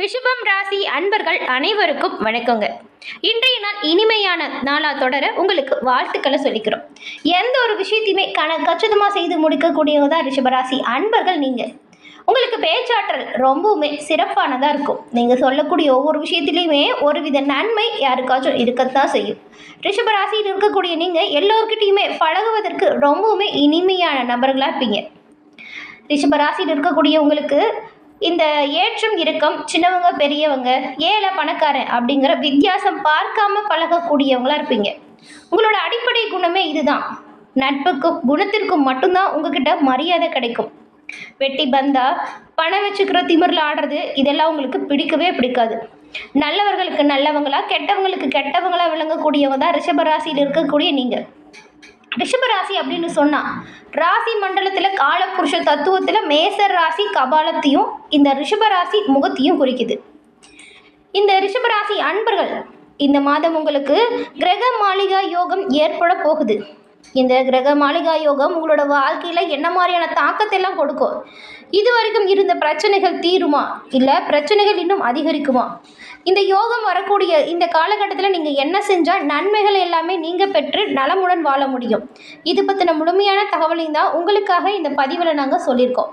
ரிஷபம் ராசி அன்பர்கள் அனைவருக்கும் வணக்கங்க. இன்றைய நாள் இனிமையான நாளா தொடர உங்களுக்கு வாழ்த்துக்களை சொல்லிக்கிறோம். எந்த ஒரு விஷயத்தையுமே கன கச்சிதமாக செய்து முடிக்கக்கூடியவங்க தான் ரிஷபராசி அன்பர்கள் நீங்கள் உங்களுக்கு பேச்சாற்றல் ரொம்பவுமே சிறப்பானதாக இருக்கும். நீங்கள் சொல்லக்கூடிய ஒவ்வொரு விஷயத்துலையுமே ஒருவித நன்மை யாருக்காச்சும் இருக்கத்தான் செய்யும். ரிஷபராசியில் இருக்கக்கூடிய நீங்கள் எல்லோருக்கிட்டையுமே பழகுவதற்கு ரொம்பவுமே இனிமையான நபர்களாக இருப்பீங்க. ரிஷபராசியில் இருக்கக்கூடிய உங்களுக்கு இந்த ஏற்றம் இறக்கம் சின்னவங்க பெரியவங்க ஏழை பணக்காரன் அப்படிங்கிற வித்தியாசம் பார்க்காம பழகக்கூடியவங்களா இருப்பீங்க. உங்களோட அடிப்படை குணமே இதுதான். நட்புக்கும் குணத்திற்கும் மட்டும்தான் உங்ககிட்ட மரியாதை கிடைக்கும். வெட்டி பந்தா பணம் வச்சுக்கிற திமிரில் ஆடுறது இதெல்லாம் உங்களுக்கு பிடிக்கவே பிடிக்காது. நல்லவர்களுக்கு நல்லவங்களா கெட்டவங்களுக்கு கெட்டவங்களா விளங்கக்கூடியவங்க தான் ரிஷபராசியில் இருக்கக்கூடிய நீங்கள் ரிஷபராசி அப்படின்னு சொன்னால் ராசி மண்டலத்தில் காலபுருஷ தத்துவத்தில் மேசர் ராசி கபாலத்தையும் இந்த ரிஷபராசி முகத்தையும் குறிக்குது. இந்த ரிஷபராசி அன்பர்கள் இந்த மாதம் உங்களுக்கு கிரக மாளிகா யோகம் ஏற்பட போகுது. இந்த கிரக மாளிகா யோகம் உங்களோட வாழ்க்கையில் என்ன மாதிரியான தாக்கத்தை எல்லாம் கொடுக்கும்? இது வரைக்கும் இருந்த பிரச்சனைகள் தீருமா? இல்லை பிரச்சனைகள் இன்னும் அதிகரிக்குமா? இந்த யோகம் வரக்கூடிய இந்த காலகட்டத்தில் நீங்கள் என்ன செஞ்சால் நன்மைகள் எல்லாமே நீங்கள் பெற்று நலமுடன் வாழ முடியும். இது பற்றின முழுமையான தகவலையும் தான் உங்களுக்காக இந்த பதிவில் நாங்கள் சொல்லியிருக்கோம்.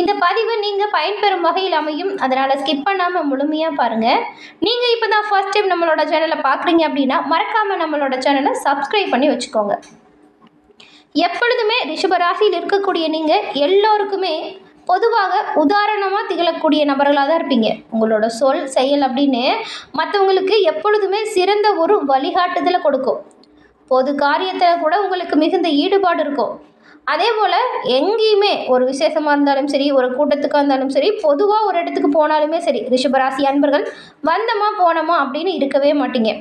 இந்த பதிவு நீங்கள் பயன்பெறும் வகையில் அமையும். அதனால் ஸ்கிப் பண்ணாமல் முழுமையாக பாருங்கள் நீங்கள் இப்போ தான் ஃபர்ஸ்ட் டைம் நம்மளோட சேனலை பார்க்குறீங்க அப்படின்னா மறக்காமல் நம்மளோட சேனலை சப்ஸ்கிரைப் பண்ணி வச்சுக்கோங்க. எப்பொழுதுமே ரிஷபராசியில் இருக்கக்கூடிய நீங்கள் எல்லோருக்குமே பொதுவாக உதாரணமாக திகழக்கூடிய நபர்களாக தான் இருப்பீங்க. உங்களோட சொல் செயல் அப்படின்னு மற்றவங்களுக்கு எப்பொழுதுமே சிறந்த ஒரு வழிகாட்டுதலை கொடுக்கும். பொது காரியத்தில் கூட உங்களுக்கு மிகுந்த ஈடுபாடு இருக்கும். அதே போல் எங்கேயுமே ஒரு விசேஷமாக இருந்தாலும் சரி ஒரு கூட்டத்துக்காக இருந்தாலும் சரி பொதுவாக ஒரு இடத்துக்கு போனாலுமே சரி ரிஷபராசி அன்பர்கள் வந்தோமா போனோமா அப்படின்னு இருக்கவே மாட்டீங்க.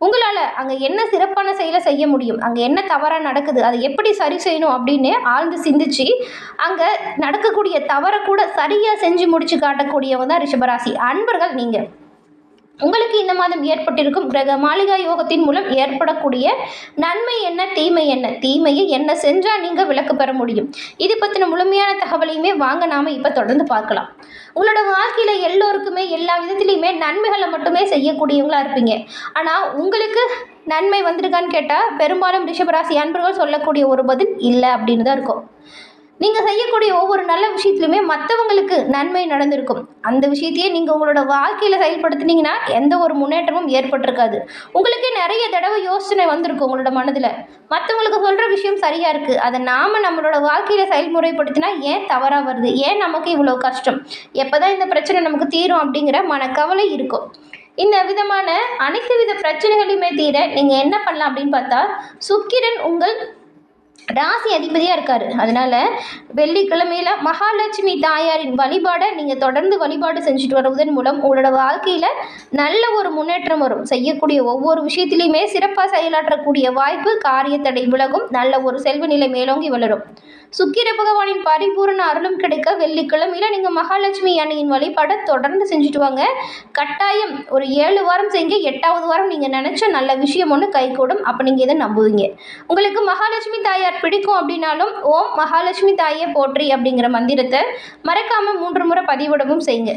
உங்களால் அங்கே என்ன சிறப்பான செயலை செய்ய முடியும்? அங்கே என்ன தவறாக நடக்குது? அதை எப்படி சரி செய்யணும் அப்படின்னு ஆழ்ந்து சிந்திச்சு அங்கே நடக்கக்கூடிய தவறை கூட சரியாக செஞ்சு முடிச்சு காட்டக்கூடியவங்க தான் ரிஷபராசி. அன்பர்கள் நீங்கள் உங்களுக்கு இந்த மாதம் ஏற்பட்டிருக்கும் கிரக மாளிகா யோகத்தின் மூலம் ஏற்படக்கூடிய நன்மை என்ன தீமை என்ன? தீமையை என்ன செஞ்சால் நீங்கள் விளக்கு பெற முடியும்? இது பற்றின முழுமையான தகவலையுமே வாங்க நாம் இப்போ தொடர்ந்து பார்க்கலாம். உங்களோட வாழ்க்கையில் எல்லோருக்குமே எல்லா விதத்துலேயுமே நன்மைகளை மட்டுமே செய்யக்கூடியவங்களாக இருப்பீங்க. ஆனால் உங்களுக்கு நன்மை வந்திருக்கான்னு கேட்டால் பெரும்பாலும் ரிஷபராசி அன்பர்கள் சொல்லக்கூடிய ஒரு பதில் இல்லை அப்படின்னு தான் இருக்கும். நீங்கள் செய்யக்கூடிய ஒவ்வொரு நல்ல விஷயத்துலையுமே மற்றவங்களுக்கு நன்மை நடந்திருக்கும். அந்த விஷயத்தையே நீங்கள் உங்களோட வாழ்க்கையில் செயல்படுத்தினீங்கன்னா எந்த ஒரு முன்னேற்றமும் ஏற்பட்டிருக்காது. உங்களுக்கே நிறைய தடவை யோசனை வந்திருக்கும் உங்களோட மனதில். மற்றவங்களுக்கு சொல்கிற விஷயம் சரியாக இருக்குது அதை நாம் நம்மளோட வாழ்க்கையில் செயல்முறைப்படுத்தினா ஏன் தவறாக வருது? ஏன் நமக்கு இவ்வளோ கஷ்டம்? எப்போ தான் இந்த பிரச்சனை நமக்கு தீரும் அப்படிங்கிற மனக்கவலை இருக்கும். இந்த விதமான அனைத்து வித பிரச்சனைகளையுமே தீர நீங்கள் என்ன பண்ணலாம் அப்படின்னு பார்த்தா சுக்கிரன் உங்கள் ராசி அதிபதியாக இருக்கார். அதனால் வெள்ளிக்கிழமையில் மகாலட்சுமி தாயாரின் வழிபாடை நீங்கள் தொடர்ந்து வழிபாடு செஞ்சுட்டு வருவதன் மூலம் உங்களோட வாழ்க்கையில் நல்ல ஒரு முன்னேற்றம் வரும். செய்யக்கூடிய ஒவ்வொரு விஷயத்திலையுமே சிறப்பாக செயலாற்றக்கூடிய வாய்ப்பு காரியத்தடை விலகும் நல்ல ஒரு செல்வ நிலை மேலோங்கி வளரும். சுக்கிர பகவானின் பரிபூரண அருளும் கிடைக்க வெள்ளிக்கிழமையில் நீங்கள் மகாலட்சுமி அன்னையின் வழிபாடை தொடர்ந்து செஞ்சுட்டு வாங்க. கட்டாயம் ஒரு ஏழு வாரம் செய்யுங்க எட்டாவது வாரம் நீங்கள் நினச்ச நல்ல விஷயம் ஒன்று கைகூடும். அப்போ நீங்கள் இதை நம்புவீங்க. உங்களுக்கு மகாலட்சுமி தாயார் பிடிக்கும் அப்படின்னாலும் ஓம் மகாலட்சுமி தாயை போற்றி அப்படிங்கிற மந்திரத்தை மறக்காமல் மூன்று முறை பதிவிடவும் செய்யுங்க.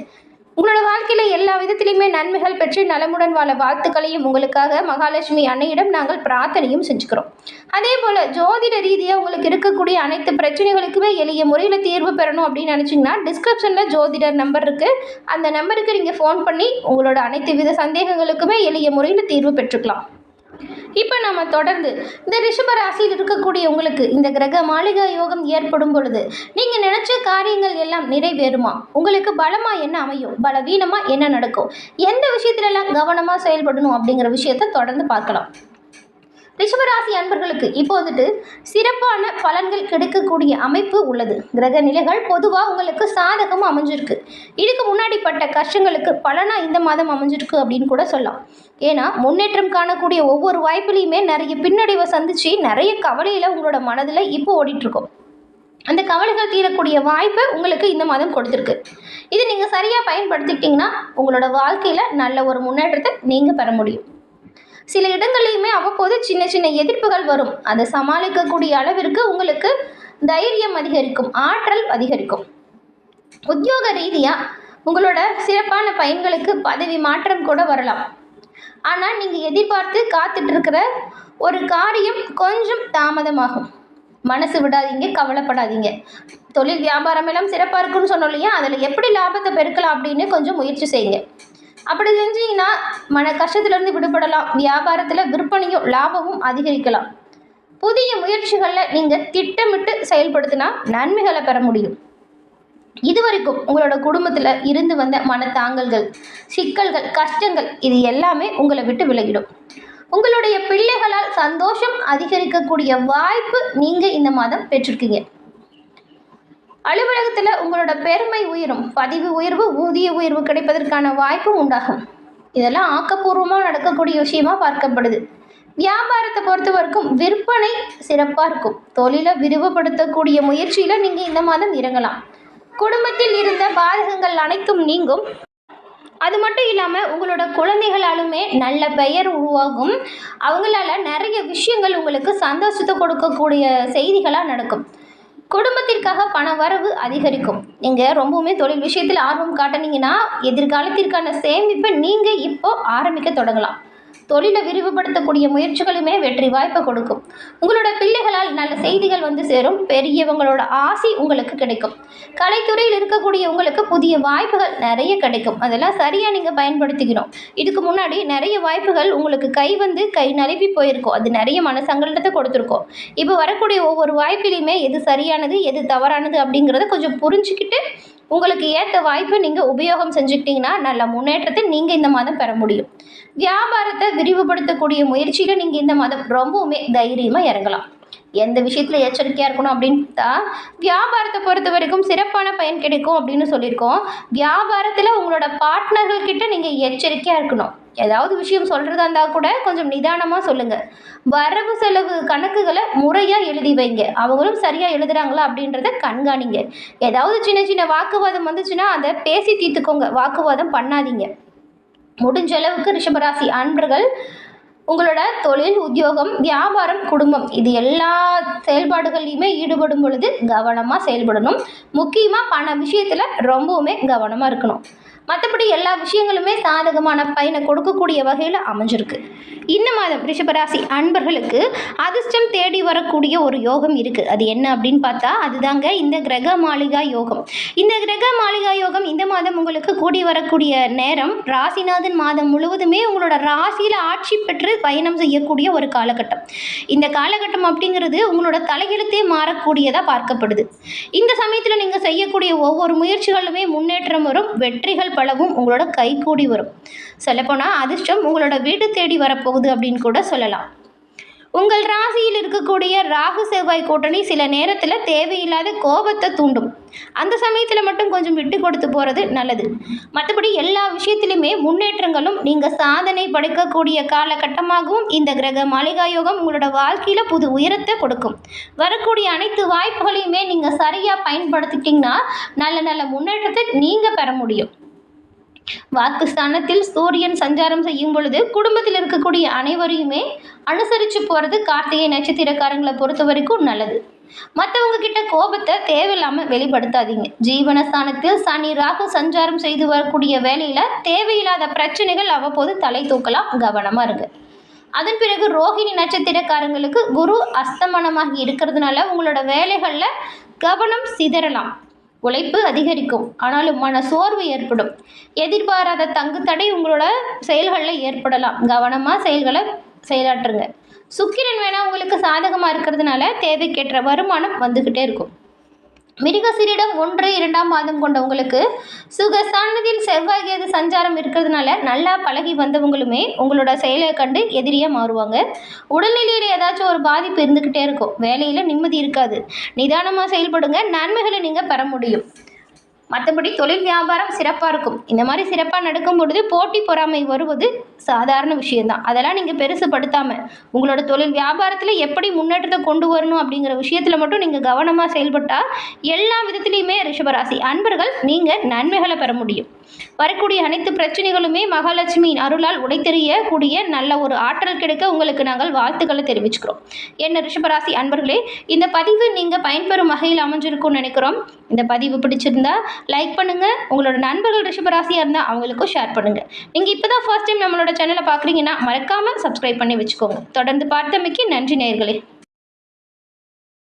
உங்களோட வாழ்க்கையில் எல்லா விதத்திலையுமே நன்மைகள் பெற்று நலமுடன் வாழ வாழ்த்துக்களையும் உங்களுக்காக மகாலட்சுமி அன்னையிடம் நாங்கள் பிரார்த்தனையும் செஞ்சுக்கிறோம். அதே போல் ஜோதிட ரீதியாக உங்களுக்கு இருக்கக்கூடிய அனைத்து பிரச்சனைகளுக்குமே எளிய முறையில் தீர்வு பெறணும் அப்படின்னு நினச்சிங்கன்னா டிஸ்கிரிப்ஷனில் ஜோதிடர் நம்பர் இருக்குது அந்த நம்பருக்கு நீங்கள் ஃபோன் பண்ணி உங்களோட அனைத்து வித சந்தேகங்களுக்குமே எளிய முறையில் தீர்வு பெற்றுக்கலாம். இப்போ நம்ம தொடர்ந்து இந்த ரிஷப ராசியில் இருக்கக்கூடிய உங்களுக்கு இந்த கிரக மாளிகா யோகம் ஏற்படும் பொழுது நீங்கள் நினச்ச காரியங்கள் எல்லாம் நிறைவேறுமா? உங்களுக்கு பலமாக என்ன அமையும்? பலவீனமாக என்ன நடக்கும்? எந்த விஷயத்துலலாம் கவனமாக செயல்படணும் அப்படிங்கிற விஷயத்தை தொடர்ந்து பார்க்கலாம். ரிஷபராசி அன்பர்களுக்கு இப்போ வந்துட்டு சிறப்பான பலன்கள் கிடைக்கக்கூடிய அமைப்பு உள்ளது. கிரக நிலைகள் பொதுவாக உங்களுக்கு சாதகமாக அமைஞ்சிருக்கு. இதுக்கு முன்னாடி பட்ட கஷ்டங்களுக்கு பலனாக இந்த மாதம் அமைஞ்சிருக்கு அப்படின்னு கூட சொல்லலாம். ஏன்னா முன்னேற்றம் காணக்கூடிய ஒவ்வொரு வாய்ப்புலையுமே நிறைய பின்னடைவை சந்திச்சு நிறைய கவலையில் உங்களோட மனதில் இப்போ ஓடிட்டுருக்கோம். அந்த கவலைகள் தீரக்கூடிய வாய்ப்பை உங்களுக்கு இந்த மாதம் கொடுத்துருக்கு. இது நீங்கள் சரியாக பயன்படுத்திக்கிட்டிங்கன்னா உங்களோட வாழ்க்கையில் நல்ல ஒரு முன்னேற்றத்தை நீங்கள் பெற முடியும். சில இடங்கள்லையுமே அவ்வப்போது சின்ன சின்ன எதிர்ப்புகள் வரும். அதை சமாளிக்கக்கூடிய அளவிற்கு உங்களுக்கு தைரியம் அதிகரிக்கும் ஆற்றல் அதிகரிக்கும். உத்தியோக ரீதியாக உங்களோட சிறப்பான பயன்களுக்கு பதவி மாற்றம் கூட வரலாம். ஆனால் நீங்கள் எதிர்பார்த்து காத்துட்டு இருக்கிற ஒரு காரியம் கொஞ்சம் தாமதமாகும். மனசு விடாதீங்க கவலைப்படாதீங்க. தொழில் வியாபாரம் எல்லாம் சிறப்பாக இருக்குன்னு சொன்னோம் இல்லையா? அதில் எப்படி லாபத்தை பெருக்கலாம் அப்படின்னு கொஞ்சம் முயற்சி செய்யுங்க. அப்படி செஞ்சீங்கன்னா மன கஷ்டத்திலிருந்து விடுபடலாம். வியாபாரத்தில் விற்பனையும் லாபமும் அதிகரிக்கலாம். புதிய முயற்சிகளில் நீங்கள் திட்டமிட்டு செயல்படுத்தினா நன்மைகளை பெற முடியும். இதுவரைக்கும் உங்களோட குடும்பத்தில் இருந்து வந்த மனத்தாங்கல்கள் சிக்கல்கள் கஷ்டங்கள் இது எல்லாமே உங்களை விட்டு விலகிடும். உங்களுடைய பிள்ளைகளால் சந்தோஷம் அதிகரிக்கக்கூடிய வாய்ப்பு நீங்கள் இந்த மாதம் பெற்றிருக்கீங்க. அலுவலகத்தில் உங்களோட பெருமை உயரும் பதிவு உயர்வு ஊதிய உயர்வு கிடைப்பதற்கான வாய்ப்பும் உண்டாகும். இதெல்லாம் ஆக்கப்பூர்வமாக நடக்கக்கூடிய விஷயமா பார்க்கப்படுது. வியாபாரத்தை பொறுத்த வரைக்கும் விற்பனை சிறப்பாக இருக்கும் தொழிலை விரிவுபடுத்தக்கூடிய முயற்சியில் நீங்கள் இந்த மாதம் இறங்கலாம். குடும்பத்தில் இருந்த பாதகங்கள் அனைத்தும் நீங்கும். அது மட்டும் இல்லாமல் உங்களோட குழந்தைகளாலுமே நல்ல பெயர் உருவாகும். அவங்களால நிறைய விஷயங்கள் உங்களுக்கு சந்தோஷத்தை கொடுக்கக்கூடிய செய்திகளாக நடக்கும். குடும்பத்திற்காக பண வரவு அதிகரிக்கும். நீங்கள் ரொம்பவுமே தொழில் விஷயத்தில் ஆர்வம் காட்டினீங்கன்னா எதிர்காலத்திற்கான சேமிப்பை நீங்கள் இப்போ ஆரம்பிக்க தொடங்கலாம். தொழிலை விரிவுபடுத்தக்கூடிய முயற்சிகளுமே வெற்றி வாய்ப்பை கொடுக்கும். உங்களோட பிள்ளைகளால் நல்ல செய்திகள் வந்து சேரும். பெரியவங்களோட ஆசை உங்களுக்கு கிடைக்கும். கலைத்துறையில் இருக்கக்கூடிய உங்களுக்கு புதிய வாய்ப்புகள் நிறைய கிடைக்கும். அதெல்லாம் சரியாக நீங்கள் பயன்படுத்திக்கணும். இதுக்கு முன்னாடி நிறைய வாய்ப்புகள் உங்களுக்கு கை வந்து கை நழுவி போயிருக்கும். அது நிறைய மனசங்கடத்தை கொடுத்துருக்கோம். இப்போ வரக்கூடிய ஒவ்வொரு வாய்ப்பிலையுமே எது சரியானது எது தவறானது அப்படிங்கிறத கொஞ்சம் புரிஞ்சுக்கிட்டு உங்களுக்கு ஏற்ற வாய்ப்பை நீங்கள் உபயோகம் செஞ்சுக்கிட்டிங்கன்னா நல்ல முன்னேற்றத்தை நீங்கள் இந்த மாதம் பெற முடியும். வியாபாரத்தை விரிவுபடுத்தக்கூடிய முயற்சியில் நீங்கள் இந்த மாதம் ரொம்பவுமே தைரியமாக இறங்கலாம். எந்த விஷயத்தில் எச்சரிக்கையாக இருக்கணும் அப்படின்னு பார்த்தா வியாபாரத்தை பொறுத்த வரைக்கும் சிறப்பான பயன் கிடைக்கும் அப்படின்னு சொல்லியிருக்கோம். வியாபாரத்தில் உங்களோட பார்ட்னர்கள்கிட்ட நீங்கள் எச்சரிக்கையாக இருக்கணும். ஏதாவது விஷயம் சொல்கிறதா இருந்தால் கூட கொஞ்சம் நிதானமாக சொல்லுங்கள் வரவு செலவு கணக்குகளை முறையாக எழுதி வைங்க. அவங்களும் சரியாக எழுதுறாங்களா அப்படின்றத கண்காணிங்க. ஏதாவது சின்ன சின்ன வாக்குவாதம் வந்துச்சுன்னா அதை பேசி தீர்த்துக்கோங்க. வாக்குவாதம் பண்ணாதீங்க. முடிஞ்ச அளவுக்கு ரிஷபராசி அன்பர்கள் உங்களோட தொழில் உத்தியோகம் வியாபாரம் குடும்பம் இது எல்லா செயல்பாடுகள்லையுமே ஈடுபடும் பொழுது கவனமாக செயல்படணும். முக்கியமாக பண விஷயத்தில் ரொம்பவுமே கவனமாக இருக்கணும். மற்றபடி எல்லா விஷயங்களுமே சாதகமான பயனை கொடுக்கக்கூடிய வகையில் அமைஞ்சிருக்கு. இந்த மாதம் ரிஷபராசி அன்பர்களுக்கு அதிர்ஷ்டம் தேடி வரக்கூடிய ஒரு யோகம் இருக்குது அது என்ன அப்படின்னு பார்த்தா அதுதாங்க இந்த கிரக மாளிகா யோகம். இந்த கிரக மாளிகா யோகம் இந்த மாதம் உங்களுக்கு கூடி வரக்கூடிய நேரம் ராசிநாதன் மாதம் முழுவதுமே உங்களோட ராசியில் ஆட்சி பெற்று பயணம் செய்யக்கூடிய ஒரு காலகட்டம். இந்த காலகட்டம் அப்படிங்கிறது உங்களோட தலையெழுத்தே மாறக்கூடியதாக பார்க்கப்படுது. இந்த சமயத்தில் நீங்கள் செய்யக்கூடிய ஒவ்வொரு முயற்சிகளுமே முன்னேற்றம் வரும் வெற்றிகள் பலவும் உங்களோட கைகூடி வரும். சொல்லப்போனால் அதிர்ஷ்டம் உங்களோட வீடு தேடி வரப்போகுது அப்படின்னு கூட சொல்லலாம். உங்கள் ராசியில் இருக்கக்கூடிய ராகு செவ்வாய் கூட்டணி சில நேரத்தில் தேவையில்லாத கோபத்தை தூண்டும். அந்த சமயத்தில் மட்டும் கொஞ்சம் விட்டு கொடுத்து போகிறது நல்லது. மற்றபடி எல்லா விஷயத்திலுமே முன்னேற்றங்களும் நீங்கள் சாதனை படைக்கக்கூடிய காலகட்டமாகவும் இந்த கிரக மாளிகா யோகம் உங்களோட வாழ்க்கையில் புது உயரத்தை கொடுக்கும். வரக்கூடிய அனைத்து வாய்ப்புகளையுமே நீங்கள் சரியாக பயன்படுத்திட்டிங்கன்னா நல்ல நல்ல முன்னேற்றத்தை நீங்கள் பெற முடியும். வாக்குஸ்தானத்தில் சூரியன் சஞ்சாரம் செய்யும் பொழுது குடும்பத்தில் இருக்கக்கூடிய அனைவரையுமே அனுசரித்து போகிறது கார்த்திகை நட்சத்திரக்காரங்களை பொறுத்த வரைக்கும் நல்லது. மற்றவங்க கிட்ட கோபத்தை தேவையில்லாமல் வெளிப்படுத்தாதீங்க. ஜீவனஸ்தானத்தில் சனி ராகு சஞ்சாரம் செய்து வரக்கூடிய வேலையில் தேவையில்லாத பிரச்சனைகள் அவ்வப்போது தலை தூக்கலாம் கவனமாக இருங்க. அதன் பிறகு ரோஹிணி நட்சத்திரக்காரங்களுக்கு குரு அஸ்தமனமாகி இருக்கிறதுனால உங்களோட வேலைகளில் கவனம் சிதறலாம். உழைப்பு அதிகரிக்கும். ஆனாலும் மன சோர்வு ஏற்படும். எதிர்பாராத தங்கு தடை உங்களோட செயல்களில் ஏற்படலாம். கவனமாக செயல்களை செயலாற்றுங்க. சுக்கிரன் வேணால் உங்களுக்கு சாதகமாக இருக்கிறதுனால தேவைக்கேற்ற வருமானம் வந்துக்கிட்டே இருக்கும். மிருகசிரிடம் ஒன்று இரண்டாம் மாதம் கொண்டவங்களுக்கு சுகஸ்தானத்தில் செவ்வாய் கேது சஞ்சாரம் இருக்கிறதுனால நல்லா பழகி வந்தவங்களுமே உங்களோட செயலை கண்டு எதிரியாக மாறுவாங்க. உடல்நிலையில் ஏதாச்சும் ஒரு பாதிப்பு இருந்துக்கிட்டே இருக்கும். வேலையில் நிம்மதி இருக்காது. நிதானமாக செயல்படுங்க. நன்மைகளை நீங்கள் பெற முடியும். மற்றபடி தொழில் வியாபாரம் சிறப்பாக இருக்கும். இந்த மாதிரி சிறப்பாக நடக்கும் பொழுது போட்டி பொறாமை வருவது சாதாரண விஷயம்தான். அதெல்லாம் நீங்கள் பெருசுப்படுத்தாமல் உங்களோட தொழில் வியாபாரத்தில் எப்படி முன்னேற்றத்தை கொண்டு வரணும் அப்படிங்கிற விஷயத்தில் மட்டும் நீங்கள் கவனமாக செயல்பட்டால் எல்லா விதத்துலேயுமே ரிஷபராசி. அன்பர்கள் நீங்கள் நன்மைகளை பெற முடியும். வரக்கூடிய அனைத்து பிரச்சனைகளுமே மகாலட்சுமியின் அருளால் உடைத்தெறியக்கூடிய நல்ல ஒரு ஆற்றல் கிடைக்க உங்களுக்கு நாங்கள் வாழ்த்துக்களை தெரிவிச்சுக்கிறோம். என்ன ரிஷபராசி அன்பர்களே இந்த பதிவு நீங்கள் பயன்பெறும் வகையில் அமைஞ்சிருக்கும்னு நினைக்கிறோம். இந்த பதிவு பிடிச்சிருந்தா லைக் பண்ணுங்கள் உங்களோட நண்பர்கள் ரிஷபராசியாக இருந்தால் அவங்களுக்கும் ஷேர் பண்ணுங்கள் நீங்கள் இப்போ தான் ஃபர்ஸ்ட் டைம் நம்மளோட சேனலை பார்க்குறீங்கன்னா மறக்காமல் சப்ஸ்கிரைப் பண்ணி வச்சுக்கோங்க. தொடர்ந்து பார்த்தமைக்கு நன்றி நேர்களே